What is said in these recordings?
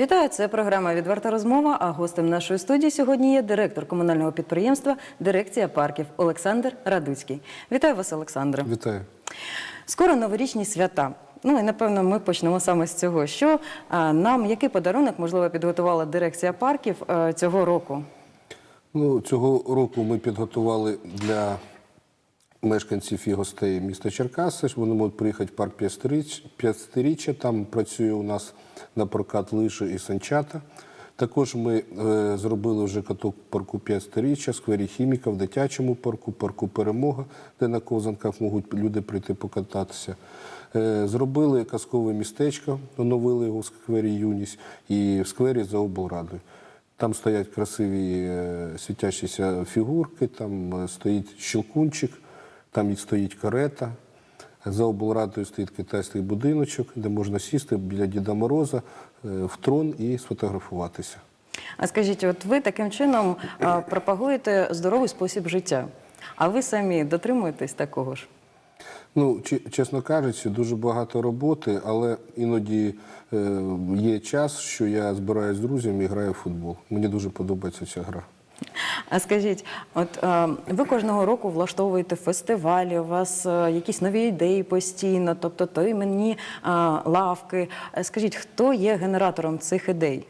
Вітаю, це програма Відверта розмова. А гостем нашої студії сьогодні є директор комунального підприємства Дирекція парків Олександр Радуцький. Вітаю вас, Олександре. Вітаю. Скоро новорічні свята. Ну і напевно ми почнемо саме з цього. Що а, нам який подарунок можливо підготувала дирекція парків е, цього року? Ну, цього року ми підготували для мешканців і гостей міста Черкаси. Вони можуть приїхати в парк П'ятсторіч- Там працює у нас на прокат лижі і санчата. Також ми е, зробили вже каток парку П'ятсторіччя, сквері хіміка, в дитячому парку, парку Перемога, де на ковзанках можуть люди прийти покататися. Е, зробили казкове містечко, оновили його в сквері Юність і в сквері за облрадою. Там стоять красиві е, світящіся фігурки, там стоїть щелкунчик, там стоїть карета. За облрадою стоїть китайський будиночок, де можна сісти біля Діда Мороза е, в трон і сфотографуватися. А скажіть, от ви таким чином пропагуєте здоровий спосіб життя. А ви самі дотримуєтесь такого ж? Ну, чесно кажучи, дуже багато роботи, але іноді е, є час, що я збираюсь з друзями і граю в футбол. Мені дуже подобається ця гра. А скажіть, от е, ви кожного року влаштовуєте фестивалі, у вас е, якісь нові ідеї постійно, тобто то іменні е, лавки. Е, Скажіть, хто є генератором цих ідей?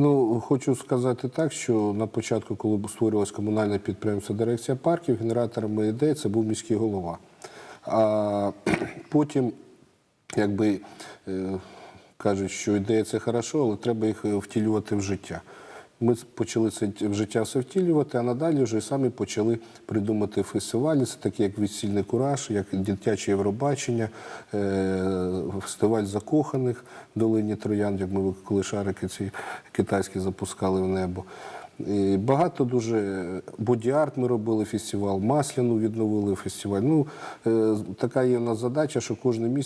Ну, хочу сказати так, що на початку, коли створювалось комунальне підприємство Дирекція парків, генератором ідеї це був міський голова. А потім, якби е, кажуть, що ідея це хорошо, але треба їх е, втілювати в життя. Ми почали це в життя все втілювати, а надалі вже самі почали придумати фестивалі. Це такі, як весільний кураж, як дитяче Євробачення, е, фестиваль закоханих в долині Троян, як ми коли шарики ці китайські запускали в небо. І багато дуже боді-арт ми робили фестиваль, Масляну відновили фестиваль. Ну, е, така є у нас задача, що кожен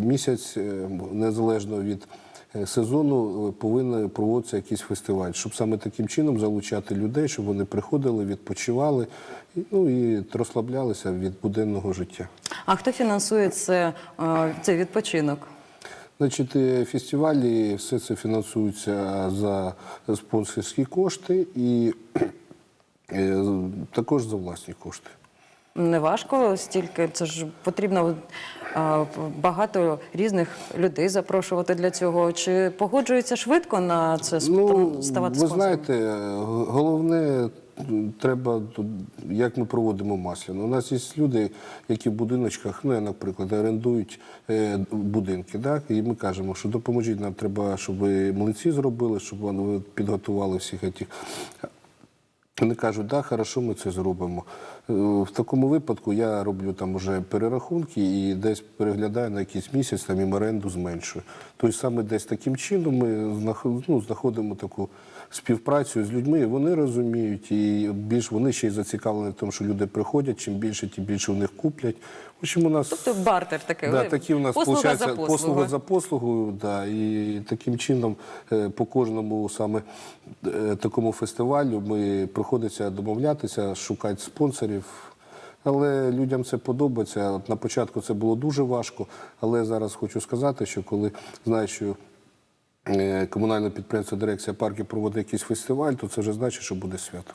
місяць, е, незалежно від е, сезону, е, повинен проводитися якийсь фестиваль, щоб саме таким чином залучати людей, щоб вони приходили, відпочивали ну, і розслаблялися від буденного життя. А хто фінансує це, е, цей відпочинок? Значить, е, фестивалі все це фінансується за спонсорські кошти і е, також за власні кошти. Не важко стільки, це ж потрібно багато різних людей запрошувати для цього. Чи погоджуються швидко на це сп- ставати Ну, ви знаєте, головне треба як ми проводимо масляну. У нас є люди, які в будиночках, ну наприклад, орендують е, будинки. Так? І ми кажемо, що допоможіть нам, треба, щоб млинці зробили, щоб вони підготували всіх цих. Вони кажуть, да, хорошо, ми це зробимо. Е, В такому випадку я роблю там уже перерахунки і десь переглядаю на якийсь місяць, там їм оренду зменшую. Тобто саме десь таким чином ми ну, знаходимо таку співпрацю з людьми, вони розуміють, і більш вони ще й зацікавлені в тому, що люди приходять, чим більше, тим більше в них куплять. В общем, у нас Тобто бартер такий. Да, такі у нас послуга за послугу. послуга за послугою, да, і таким чином е, по кожному саме е, такому фестивалю ми приходиться домовлятися, шукати спонсорів. Але людям це подобається. От на початку це було дуже важко, але зараз хочу сказати, що коли знаю, що е, комунальне підприємство дирекція парків проводить якийсь фестиваль, то це вже значить, що буде свято.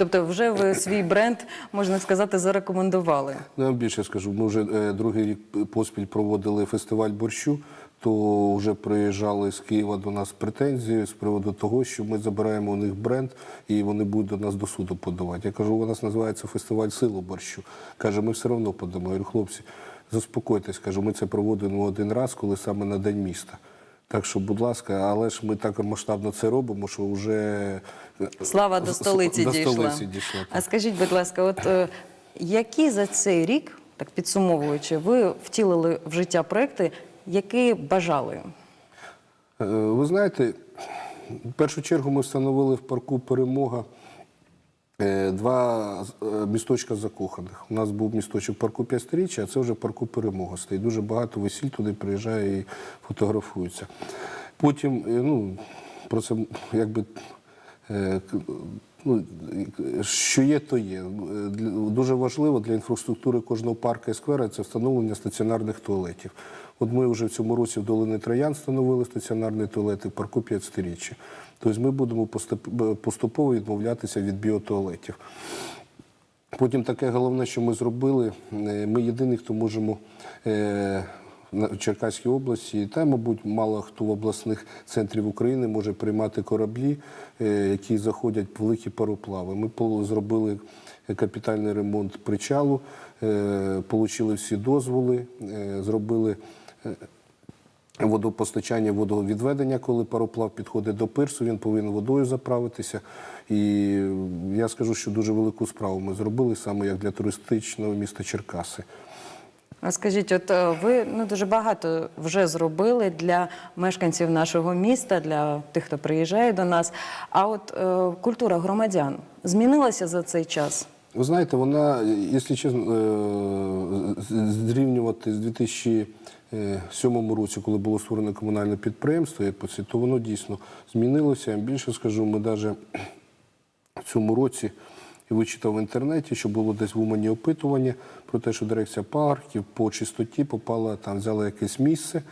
Тобто, вже ви свій бренд можна сказати зарекомендували. Ну, я вам більше скажу, ми вже е, другий рік поспіль проводили фестиваль борщу, то вже приїжджали з Києва до нас претензії з приводу того, що ми забираємо у них бренд і вони будуть до нас до суду подавати. Я кажу, у нас називається фестиваль силу борщу. Каже, ми все одно подамо. Я говорю, хлопці, заспокойтесь, кажу, ми це проводимо один раз, коли саме на день міста. Так що, будь ласка, але ж ми так масштабно це робимо, що вже Слава до столиці до дійшла. столиці дійшла. А скажіть, будь ласка, от е, які за цей рік, так підсумовуючи, ви втілили в життя проекти, які бажали? Е, Ви знаєте, в першу чергу ми встановили в парку Перемога е, два місточка закоханих. У нас був місточок парку П'ятсторіччя, а це вже парку Перемога стоїть. Дуже багато весіль туди приїжджає і фотографуються. Потім, ну, про це якби. Е, Ну, що є, то є. Дуже важливо для інфраструктури кожного парку і сквера це встановлення стаціонарних туалетів. От ми вже в цьому році в долини Троян встановили стаціонарний туалет і в парку 500-річчя. Тобто ми будемо поступово відмовлятися від біотуалетів. Потім таке головне, що ми зробили, е, ми єдині, хто можемо е, в Черкаській області, та, мабуть, мало хто в обласних центрів України може приймати кораблі, е, які заходять в великі пароплави. Ми зробили капітальний ремонт причалу, е, отримали всі дозволи, е, зробили водопостачання, водовідведення, коли пароплав підходить до пирсу, він повинен водою заправитися. І я скажу, що дуже велику справу ми зробили саме як для туристичного міста Черкаси. Скажіть, от е, ви ну дуже багато вже зробили для мешканців нашого міста, для тих, хто приїжджає до нас. А от е, культура громадян змінилася за цей час? Ви знаєте, вона, якщо чесно, е, зрівнювати з 2007 році, коли було створено комунальне підприємство, то воно дійсно змінилося. Я більше скажу, ми навіть в цьому році і вичитав в інтернеті, що було десь в Умані опитування про те, що дирекція парків по чистоті попала там, взяла якесь місце,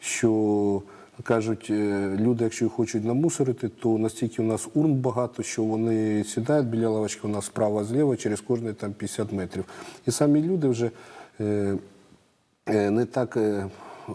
що кажуть, е, люди, якщо хочуть намусорити, то настільки у нас урн багато, що вони сідають біля лавочки, у нас справа зліва через кожні там 50 метрів. І самі люди вже е, е, не так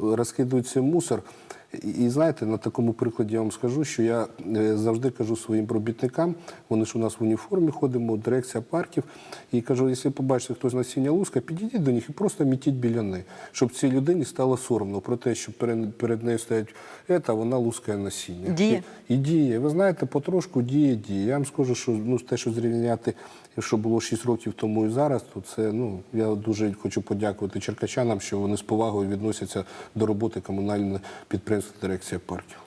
розкидують цей мусор. І, знаєте, на такому прикладі я вам скажу, що я е, завжди кажу своїм робітникам, вони ж у нас в уніформі ходимо, дирекція парків, і кажу, якщо побачите хтось насіння луска, підійдіть до них і просто мітіть біля них, щоб цій людині стало соромно про те, що перед, перед нею стоять ета, вона лускає насіння. Діє. І, і діє. Ви знаєте, потрошку діє, діє. Я вам скажу, що ну, те, що зрівняти, що було 6 років тому і зараз, то це ну я дуже хочу подякувати черкачанам, що вони з повагою відносяться до роботи комунального підприємства дирекція парків.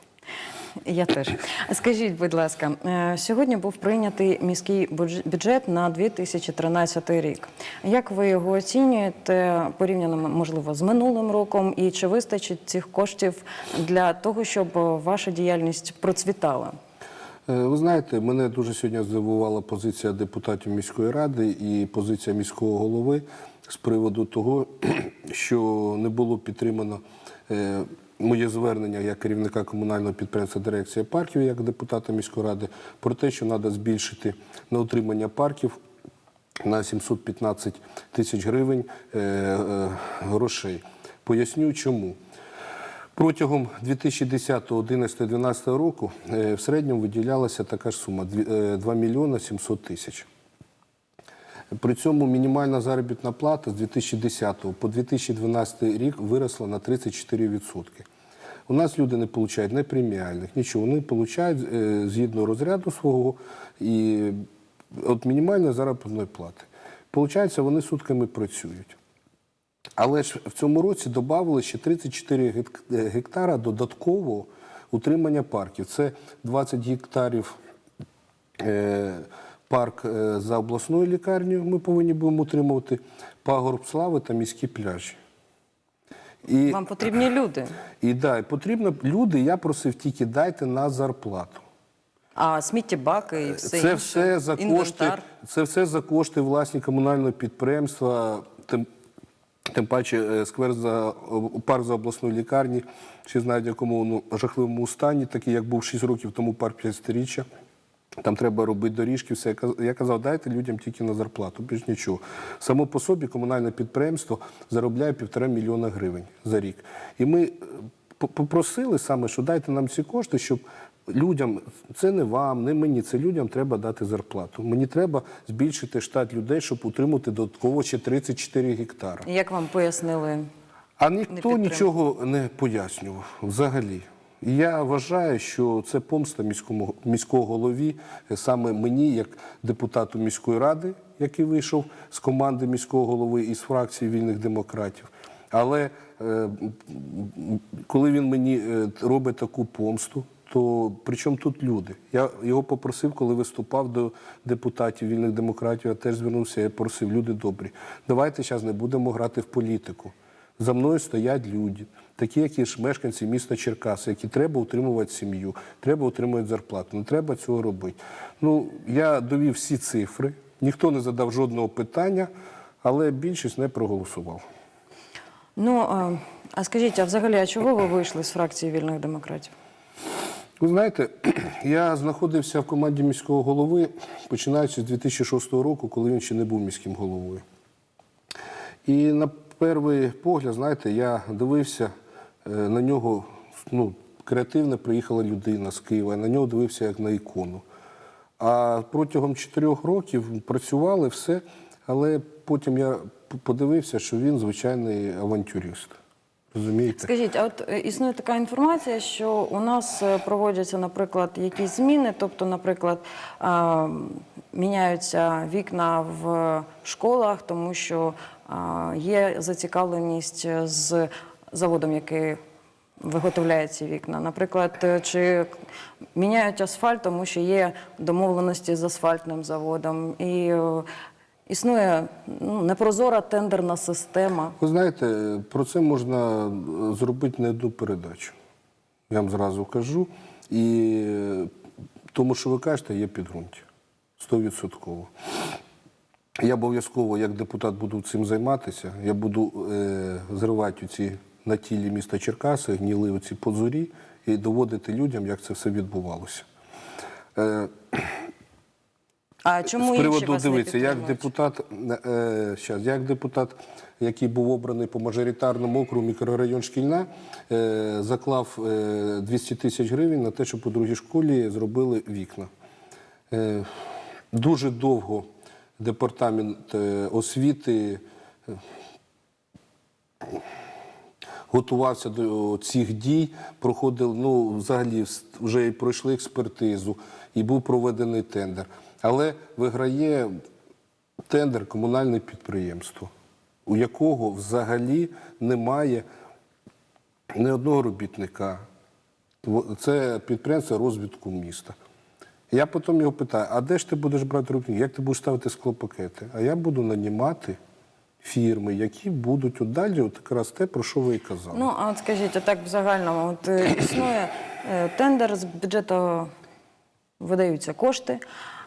Я теж. Скажіть, будь ласка, е, сьогодні був прийнятий міський бюджет на 2013 рік. Як ви його оцінюєте порівняно, можливо, з минулим роком? І чи вистачить цих коштів для того, щоб е, ваша діяльність процвітала? Е, Ви знаєте, мене дуже сьогодні здивувала позиція депутатів міської ради і позиція міського голови з приводу того, що не було підтримано моє звернення як керівника комунального підприємства дирекція парків, як депутата міської ради, про те, що треба збільшити на утримання парків на 715 тисяч гривень е, е, грошей. Поясню чому. Протягом 2010, 11, 12 року е, в середньому виділялася така ж сума дві- е, 2 мільйони 700 тисяч. При цьому мінімальна заробітна плата з 2010 по 2012 рік виросла на 34%. У нас люди не отримують не преміальних, нічого. Вони отримують е, згідно розряду свого і от мінімальної заробітної плати. Получається, вони сутками працюють. Але ж в цьому році додали ще 34 гек- е, гектара додатково утримання парків. Це 20 гектарів е, парк е, за обласною лікарнею. Ми повинні будемо утримувати пагорб слави та міські пляжі. І, Вам потрібні люди. і да, і потрібно люди. Я просив тільки дайте на зарплату. А сміттєбаки і все це інше, все за кошти, це все за кошти власні комунального підприємства. Тим, тим паче е, сквер за парк за обласної лікарні, всі знають, якому ну, жахливому стані, такий як був 6 років тому парк 50-річчя. Там треба робити доріжки, все. Я казав, дайте людям тільки на зарплату, більш нічого. Само по собі комунальне підприємство заробляє півтора мільйона гривень за рік. І ми е, попросили саме, що дайте нам ці кошти, щоб людям, це не вам, не мені, це людям треба дати зарплату. Мені треба збільшити штат людей, щоб утримати додатково ще 34 гектара. Як вам пояснили? А ніхто нічого не пояснював взагалі. Я вважаю, що це помста міського голові, е, саме мені, як депутату міської ради, який вийшов з команди міського голови і з фракції вільних демократів. Але е, коли він мені е, робить таку помсту, то при чому тут люди? Я його попросив, коли виступав до депутатів вільних демократів, я теж звернувся, я просив, люди добрі, давайте зараз не будемо грати в політику. За мною стоять люди, такі, як ж мешканці міста Черкаси, які треба утримувати сім'ю, треба утримувати зарплату. Не треба цього робити. Ну, я довів всі цифри, ніхто не задав жодного питання, але більшість не проголосував. Ну, А скажіть, а взагалі, а чого ви вийшли з фракції вільних демократів? Ви знаєте, я знаходився в команді міського голови, починаючи з 2006 року, коли він ще не був міським головою. І на перший погляд, знаєте, я дивився на нього, ну, креативно приїхала людина з Києва, на нього дивився як на ікону. А протягом чотирьох років працювали все, але потім я подивився, що він звичайний авантюрист. Розумієте? Скажіть, а от е, існує така інформація, що у нас е, проводяться, наприклад, якісь зміни, тобто, наприклад, міняються вікна в школах, тому що є зацікавленість з заводом, який виготовляє ці вікна. Наприклад, е, чи міняють асфальт, тому що є домовленості з асфальтним заводом. І е, існує ну, непрозора тендерна система. Ви знаєте, про це можна зробити не одну передачу. Я вам зразу кажу. І е, тому, що ви кажете, є підґрунтя. Стовідсотково. Я обов'язково, як депутат, буду цим займатися. Я буду е, зривати ці на тілі міста Черкаси, гніли оці позорі і доводити людям, як це все відбувалося. Е, А чому з приводу дивіться, як депутат, е, щас, як депутат, який був обраний по мажоритарному округу мікрорайон Шкільна, е, заклав е, 200 тисяч гривень на те, щоб у другій школі зробили вікна. Е, дуже довго департамент е, освіти е, готувався до цих дій, проходив, ну, взагалі вже і пройшли експертизу, і був проведений тендер. Але виграє тендер комунальне підприємство, у якого взагалі немає ні одного робітника. Це підприємство розвитку міста. Я потім його питаю: а де ж ти будеш брати робітників? Як ти будеш ставити склопакети? А я буду нанімати фірми, які будуть от далі, от якраз те, про що ви і казали. Ну, а от скажіть, а так в загальному, от е, існує е, тендер, з бюджету видаються кошти.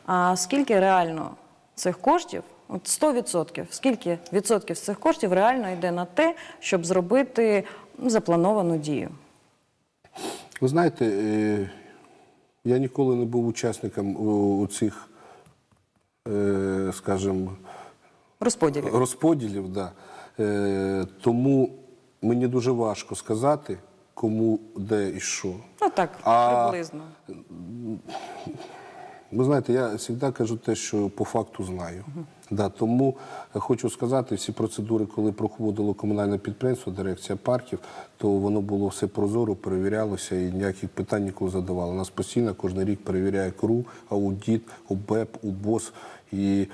А скільки реально цих коштів, от 100%, скільки відсотків з цих коштів реально йде на те, щоб зробити ну, заплановану дію? Ви знаєте, е, я ніколи не був учасником у, цих, скажімо, Розподілів. розподілів, да. Е, тому мені дуже важко сказати, кому, де і що. Ну так, А- приблизно. Ви знаєте, я завжди кажу те, що по факту знаю. Да, тому хочу сказати, всі процедури, коли проходило комунальне підприємство, дирекція парків, то воно було все прозоро, перевірялося і ніяких питань ніколи задавали. Нас постійно кожен рік перевіряє КРУ, аудіт, ОБЕП, УБОС. І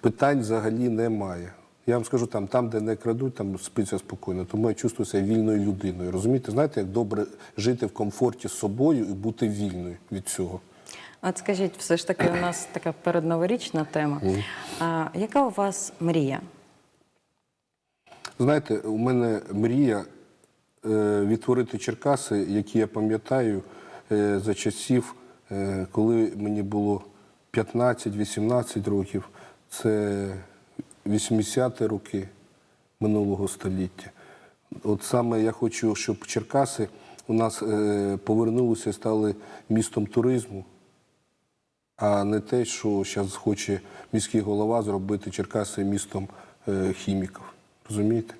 питань взагалі немає. Я вам скажу, там, там, де не крадуть, там спиться спокійно. Тому я чувствую себе вільною людиною. Розумієте, знаєте, як добре жити в комфорті з собою і бути вільною від цього. От скажіть, все ж таки, у нас така передноворічна тема. А, яка у вас мрія? Знаєте, у мене мрія е, відтворити Черкаси, які я пам'ятаю е, за часів, е, коли мені було 15-18 років. Це 80-ті роки минулого століття. От саме я хочу, щоб Черкаси у нас е, повернулися і стали містом туризму, а не те, що зараз хоче міський голова зробити Черкаси містом е, хіміків. Розумієте?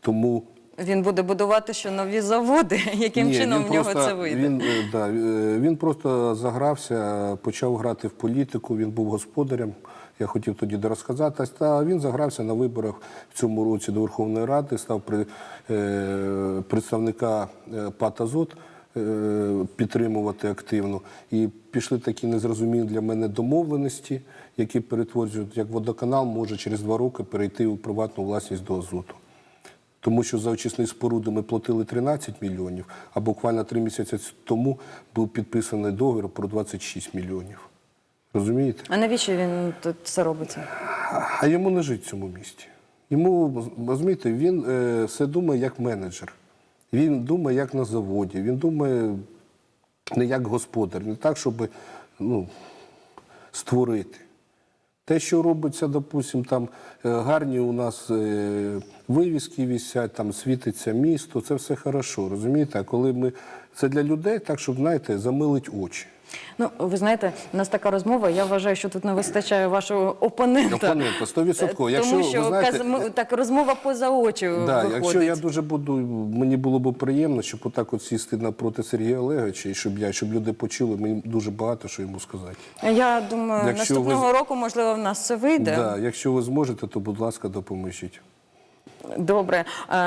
Тому Він буде будувати ще нові заводи. Яким Ні, чином в нього просто- це вийде? Він, е, да, е, він просто загрався, почав грати в політику, він був господарем. Я хотів тоді розказати. А він загрався на виборах в цьому році до Верховної Ради, став при, е, представника е, ПАТ «Азот» е, підтримувати активно. І пішли такі незрозумілі для мене домовленості, які перетворюють, як водоканал може через два роки перейти у приватну власність до азоту. Тому що за очисні споруди ми платили 13 мільйонів, а буквально три місяці тому був підписаний договір про 26 мільйонів. Розумієте? А навіщо він тут це робиться? А йому не жить в цьому місті. Йому, розумієте, він е, все думає як менеджер. Він думає як на заводі, він думає не як господар, не так, щоб ну, створити. Те, що робиться, допустим, там е, гарні у нас е, вивіски вісять, там світиться місто, це все хорошо, розумієте? А коли ми це для людей, так щоб знаєте, замилить очі. Ну, ви знаєте, у нас така розмова. Я вважаю, що тут не вистачає вашого опонента. Опонента, 100%. Е, Якщо, Тому ви що знаєте, каз- так розмова поза очі Да, виходить. якщо я дуже буду, мені було б приємно, щоб отак от сісти напроти Сергія Олеговича, і щоб я, щоб люди почули, мені дуже багато що йому сказати. Я думаю, Якщо наступного ви- року, можливо, в нас все вийде. Да, якщо ви зможете, то будь ласка, допоможіть. Добре, Е,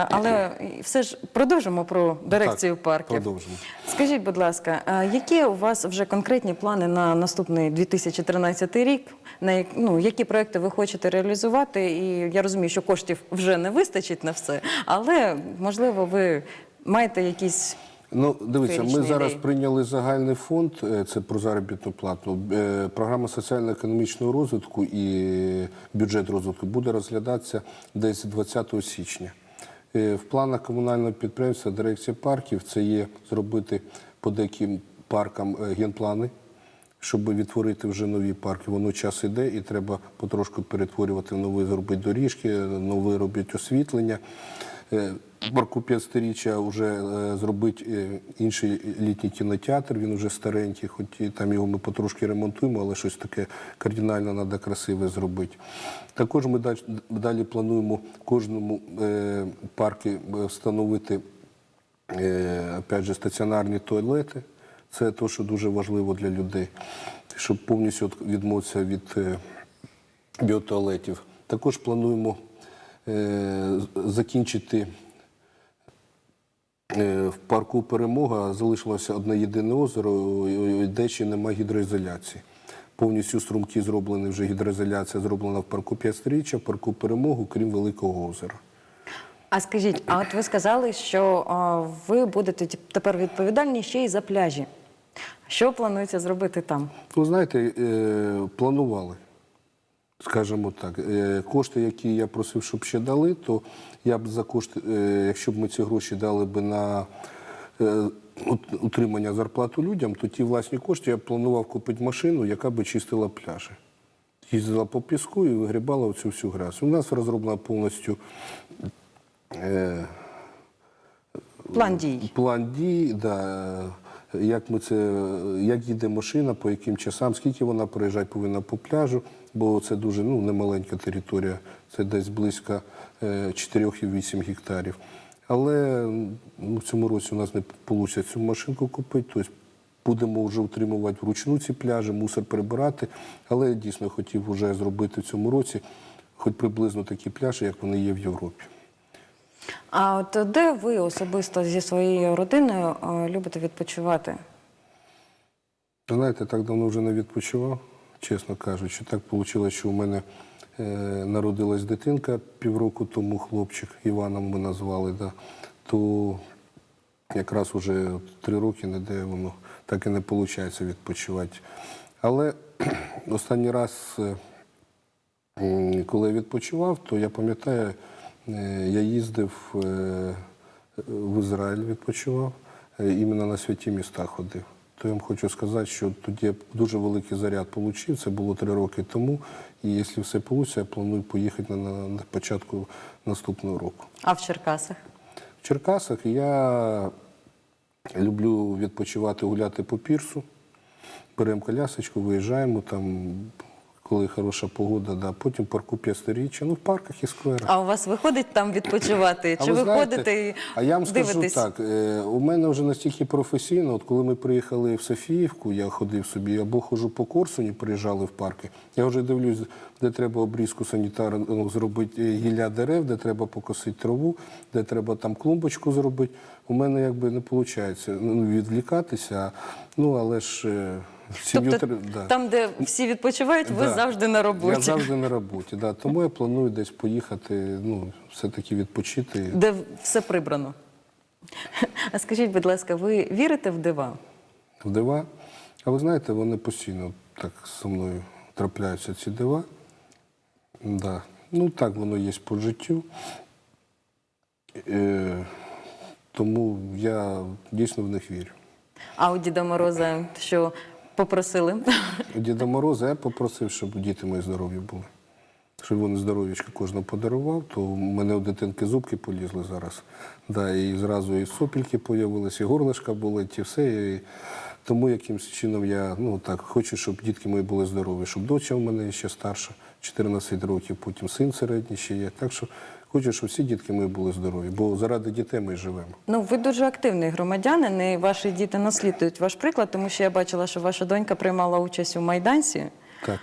але все ж продовжимо про дирекцію Так, парків. продовжимо. Скажіть, будь ласка, е, які у вас вже конкретні плани на наступний 2013 рік? На ну, які проекти ви хочете реалізувати? І я розумію, що коштів вже не вистачить на все, але можливо, ви маєте якісь Ну, дивіться, ми зараз ідеї. прийняли загальний фонд, е, це про заробітну плату. Е, Програма соціально-економічного розвитку і бюджет розвитку буде розглядатися десь 20 січня. Е, В планах комунального підприємства дирекція парків це є зробити по деяким паркам генплани, щоб відтворити вже нові парки. Воно час іде і треба потрошку перетворювати нові, зробити доріжки, нове робити освітлення. Е, в Парку 500-річчя вже е, зробити е, інший літній кінотеатр, він вже старенький, хоч там його ми потрошки ремонтуємо, але щось таке кардинально треба красиве зробити. Також ми далі, плануємо кожному парку встановити опять же, стаціонарні туалети. Це те, що дуже важливо для людей, щоб повністю відмовитися від біотуалетів. Також плануємо закінчити е, в парку Перемога залишилося одне єдине озеро, е, де ще немає гідроізоляції. Повністю струмки зроблені вже гідроізоляція зроблена в парку 500 в парку Перемогу, крім Великого озера. А скажіть, а от ви сказали, що а, ви будете тепер відповідальні ще й за пляжі. Що планується зробити там? Ну, знаєте, е, планували, скажімо так. Е, Кошти, які я просив, щоб ще дали, то я б за кошти, е, якщо б ми ці гроші дали б на е, утримання зарплату людям, то ті власні кошти я б планував купити машину, яка би чистила пляжі. Їздила по піску і вигрібала оцю всю грязь. У нас розроблена повністю План дій. План дій, да, як, ми це, як їде машина, по яким часам, скільки вона проїжджати повинна по пляжу, бо це дуже ну, немаленька територія, це десь близько е, 4,8 гектарів. Але ну, в цьому році у нас не вийде цю машинку купити, тобто будемо вже утримувати вручну ці пляжі, мусор прибирати. Але я дійсно хотів вже зробити в цьому році хоч приблизно такі пляжі, як вони є в Європі. А от де ви особисто зі своєю родиною любите відпочивати? Знаєте, так давно вже не відпочивав, чесно кажучи. Так вийшло, що у мене е, народилась дитинка півроку тому, хлопчик, Іваном ми назвали, да, то якраз уже три роки ніде воно так і не виходить відпочивати. Але останній раз, е, коли я відпочивав, то я пам'ятаю, е, я їздив в Ізраїль відпочивав, іменно на святі міста ходив. То я вам хочу сказати, що тоді я дуже великий заряд отримав. Це було три роки тому. І якщо все вийде, я планую поїхати на, на, на початку наступного року. А в Черкасах? В Черкасах я люблю відпочивати, гуляти по пірсу. Беремо колясочку, виїжджаємо там, коли хороша погода, да. потім парку п'ятсторіччя, ну в парках і скверах. А у вас виходить там відпочивати? Чи ви ви знаєте, ходите і а я вам дивитесь? скажу так, е, у мене вже настільки професійно, от коли ми приїхали в Софіївку, я ходив собі, або ходжу по Корсуні, приїжджали в парки, я вже дивлюсь, де треба обрізку санітарну зробити е, гілля дерев, де треба покосити траву, де треба там клумбочку зробити. У мене якби не виходить ну, відвлікатися, ну але ж е, сім'ю Тобто тр- да. там, де всі відпочивають, ви Да. завжди на роботі. Я завжди на роботі, да. тому я планую десь поїхати, ну, все-таки відпочити. Де все прибрано. А скажіть, будь ласка, ви вірите в дива? в дива. А ви знаєте, вони постійно так зі мною трапляються ці дива. Да. Ну так воно є по життю. Е, тому я дійсно в них вірю. А у Діда Мороза що попросили. Діда Мороза я попросив, щоб діти мої здорові були. Щоб вони здоров'ячка кожного подарував, то в мене у дитинки зубки полізли зараз. Да, і зразу і сопільки появилися, і горлишка болить, і все. І тому якимось чином я ну, так, хочу, щоб дітки мої були здорові, щоб доча в мене ще старша, 14 років, потім син середній ще є. Так що хочу, щоб всі дітки мої були здорові, бо заради дітей ми живемо. Ну, ви дуже активний громадянин, і ваші діти наслідують ваш приклад, тому що я бачила, що ваша донька приймала участь у майданці. Так.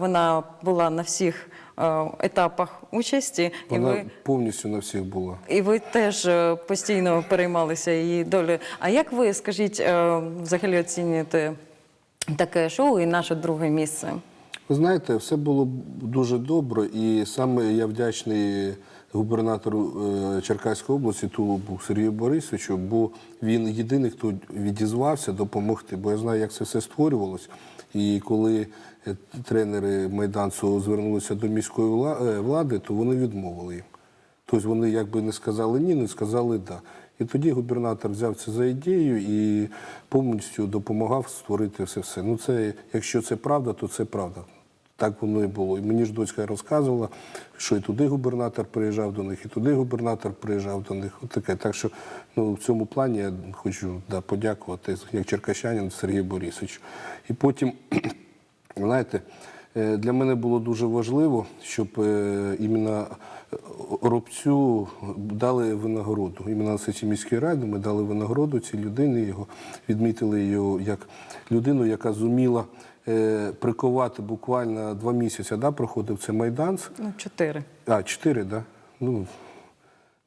Вона була на всіх е, етапах участі, і Вона ви, повністю на всіх була. і ви теж е, постійно переймалися її долею. А як ви, скажіть, е, взагалі оцінюєте таке шоу і наше друге місце? Ви знаєте, все було дуже добре, і саме я вдячний губернатору е, Черкаської області Тулубу Сергію Борисовичу, бо він єдиний, хто відізвався допомогти. Бо я знаю, як це все створювалось. І коли е, тренери майданцю звернулися до міської е, влади, то вони відмовили їм. Тобто вони якби не сказали ні, не сказали да. І тоді губернатор взяв це за ідею і повністю допомагав створити все. Ну це, якщо це правда, то це правда. Так воно і було. І мені ж дочка розказувала, що і туди губернатор приїжджав до них, і туди губернатор приїжджав до них. От таке. Так що ну, в цьому плані я хочу да, подякувати як черкащанин Сергію Борисовичу. І потім Знаєте, е, для мене було дуже важливо, щоб е, іменно робцю дали винагороду. Іменно на міської ради ми дали винагороду цій людині, його відмітили його як людину, яка зуміла е, приковати буквально два місяці, да, проходив це майданц. Ну, чотири. А, чотири, да? Ну,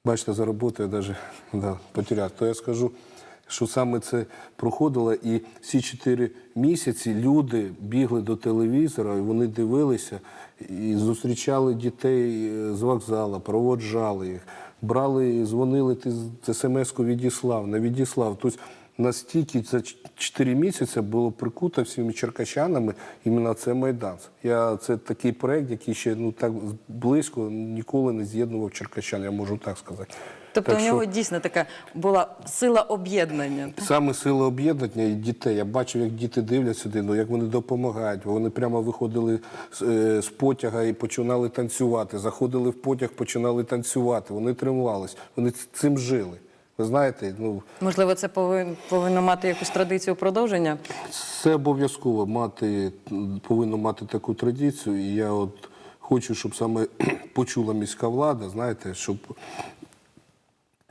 бачите, за роботу я навіть да, потеряв. То я скажу, що саме це проходило, і всі чотири місяці люди бігли до телевізора, і вони дивилися і зустрічали дітей е, з вокзалу, проводжали їх, брали, дзвонили, ти з- смс-ку відіслав, не відіслав. Тобто настільки за ч- чотири місяці було прикуто всіми черкащанами іменно це Майдан. Я, це такий проект, який ще ну, так близько ніколи не з'єднував черкащан, я можу так сказати. Тобто Так у що нього дійсно така була сила об'єднання. Саме сила об'єднання і дітей. Я бачив, як діти дивляться ну як вони допомагають. Вони прямо виходили з, е, з потяга і починали танцювати. Заходили в потяг, починали танцювати. Вони тримувались, вони цим жили. Ви знаєте, ну Можливо, це повин- повинно мати якусь традицію продовження. Це обов'язково мати, повинно мати таку традицію. І я от хочу, щоб саме почула міська влада, знаєте, щоб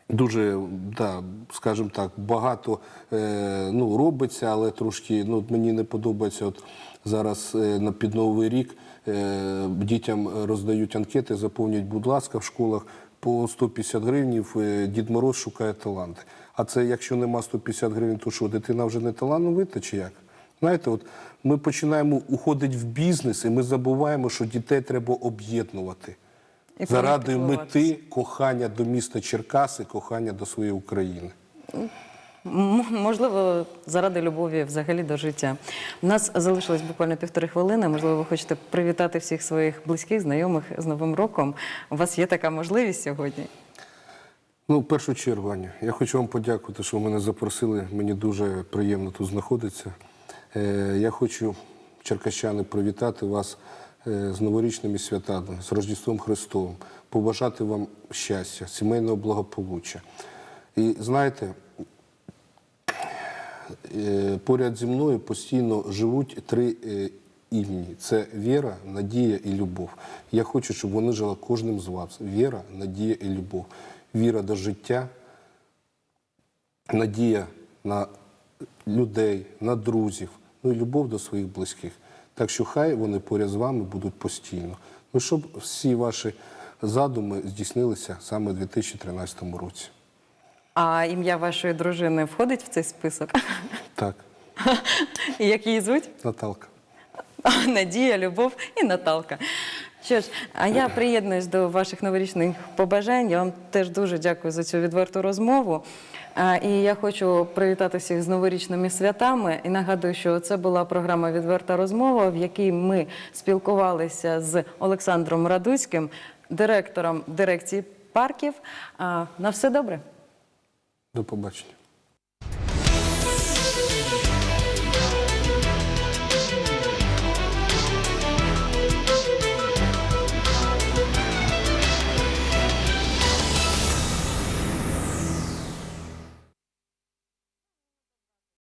дуже, да, скажімо так, багато е, ну, робиться, але трошки ну, мені не подобається. От зараз е, на під Новий рік е, дітям роздають анкети, заповнюють, будь ласка, в школах по 150 гривнів е, Дід Мороз шукає таланти. А це якщо нема 150 гривень, то що, дитина вже не талановита чи як? Знаєте, от ми починаємо уходити в бізнес, і ми забуваємо, що дітей треба об'єднувати. Заради мети кохання до міста Черкаси, кохання до своєї України. Можливо, заради любові взагалі до життя. У нас залишилось буквально півтори хвилини. Можливо, ви хочете привітати всіх своїх близьких, знайомих з Новим роком. У вас є така можливість сьогодні. Ну, в першу чергу, Аня, я хочу вам подякувати, що ви мене запросили. Мені дуже приємно тут знаходитися. Е, я хочу, черкащани, привітати вас е, з новорічними святами, з Рождеством Христовим, побажати вам щастя, сімейного благополуччя. І знаєте, поряд зі мною постійно живуть три е, імені: це віра, надія і любов. Я хочу, щоб вони жили кожним з вас. Віра, надія і любов. Віра до життя, надія на людей, на друзів, ну і любов до своїх близьких. Так що хай вони поряд з вами будуть постійно. Ну, щоб всі ваші задуми здійснилися саме у 2013 році. А ім'я вашої дружини входить в цей список? Так, І як її звуть? Наталка. Надія, Любов і Наталка. Що ж, а я приєднуюсь до ваших новорічних побажань. Я вам теж дуже дякую за цю відверту розмову. А, І я хочу привітати всіх з новорічними святами. І нагадую, що це була програма Відверта розмова, в якій ми спілкувалися з Олександром Радуцьким, директором дирекції парків. А, На все добре. До побачення.